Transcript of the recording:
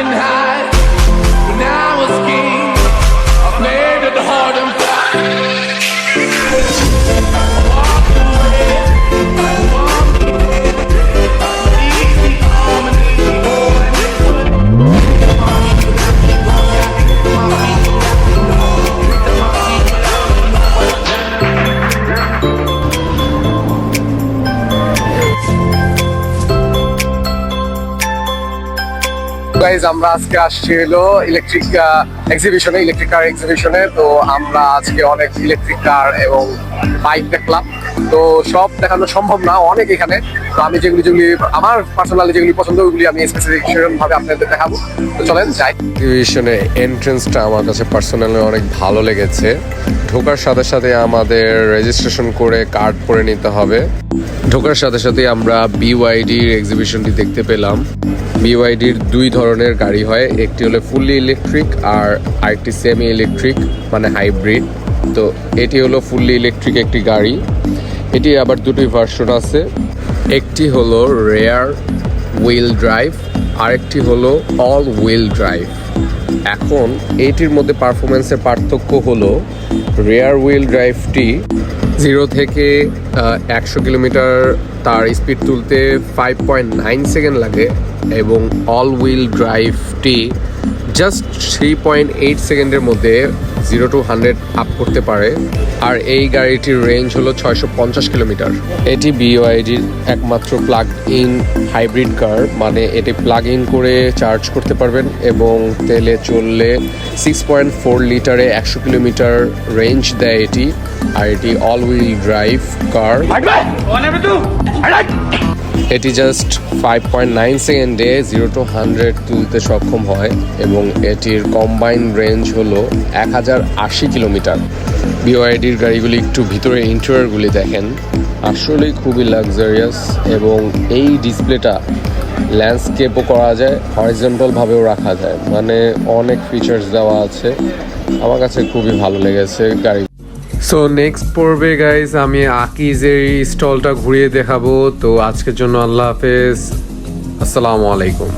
and high. Guys আমরা আজকে আসছি হলো ইলেকট্রিক এক্সিবিশনে ইলেকট্রিক কার এক্সিবিশনে তো আমরা আজকে অনেক ইলেকট্রিক কার এবং বাইক দেখলাম। তো সব দেখানো সম্ভব না, অনেক এখানে। তো আমি যেগুলি যেগুলি, আমার পার্সোনালি যেগুলি পছন্দ, ওগুলি আমি স্পেসিফিকেশন ভাবে আপনাদের দেখাবো। তো চলেন যাই। এক্সিবিশনে এন্ট্রেন্সটা আমার কাছে পার্সোনালি অনেক ভালো লেগেছে। ঢোকার সাথে সাথে আমাদের রেজিস্ট্রেশন করে কার্ড করে নিতে হবে। ঢোকার সাথে সাথে আমরা বিওয়াইডির এক্সিবিশনটি দেখতে পেলাম। বিওয়াইডির দুই ধরনের গাড়ি হয়, একটি হলো ফুললি ইলেকট্রিক আর আরেকটি সেমি ইলেকট্রিক মানে হাইব্রিড তো এটি হলো ফুললি ইলেকট্রিক একটি গাড়ি। এটি আবার দুটি ভার্সন আছে। একটি হলো রেয়ার হুইল ড্রাইভ আরেকটি হলো অল হুইল ড্রাইভ এখন এইটির মধ্যে পারফরমেন্সের পার্থক্য হলো রেয়ার হুইল ড্রাইভটি জিরো থেকে একশো কিলোমিটার তার স্পিড তুলতে ফাইভ পয়েন্ট নাইন সেকেন্ড লাগে এবং অল হুইল ড্রাইভটি জাস্ট থ্রি পয়েন্ট এইট সেকেন্ডের মধ্যে জিরো টু হান্ড্রেড আপ করতে পারে। আর এই গাড়িটির রেঞ্জ হলো ছয়শো পঞ্চাশ কিলোমিটার। এটি বিওআইডির একমাত্র প্লাগ ইন হাইব্রিড কার মানে এটি প্লাগ ইন করে চার্জ করতে পারবেন এবং তেলে চললে সিক্স পয়েন্ট ফোর লিটারে একশো কিলোমিটার রেঞ্জ দেয় এটি। আর এটি অল হুইল ড্রাইভ কার এটি জাস্ট ফাইভ পয়েন্ট নাইন সেকেন্ডে জিরো টু হান্ড্রেড তুলতে সক্ষম হয় এবং এটির কম্বাইন রেঞ্জ হলো এক হাজার আশি কিলোমিটার। বিওআইডির গাড়িগুলি একটু ভিতরে ইন্টেরিয়রগুলি দেখেন। আসলেই খুবই লাক্সারিয়াস এবং এই ডিসপ্লেটা ল্যান্ডস্কেপও করা যায় হরিজেন্টাল ভাবেও রাখা যায়। মানে অনেক ফিচার্স দেওয়া আছে। আমার কাছে খুবই ভালো লেগেছে গাড়ি সো নেক্সট পর্বে গাইজ আমি আকিজের স্টলটা ঘুরিয়ে দেখাবো। তো আজকের জন্য আল্লাহ হাফেজ। আসসালামু আলাইকুম।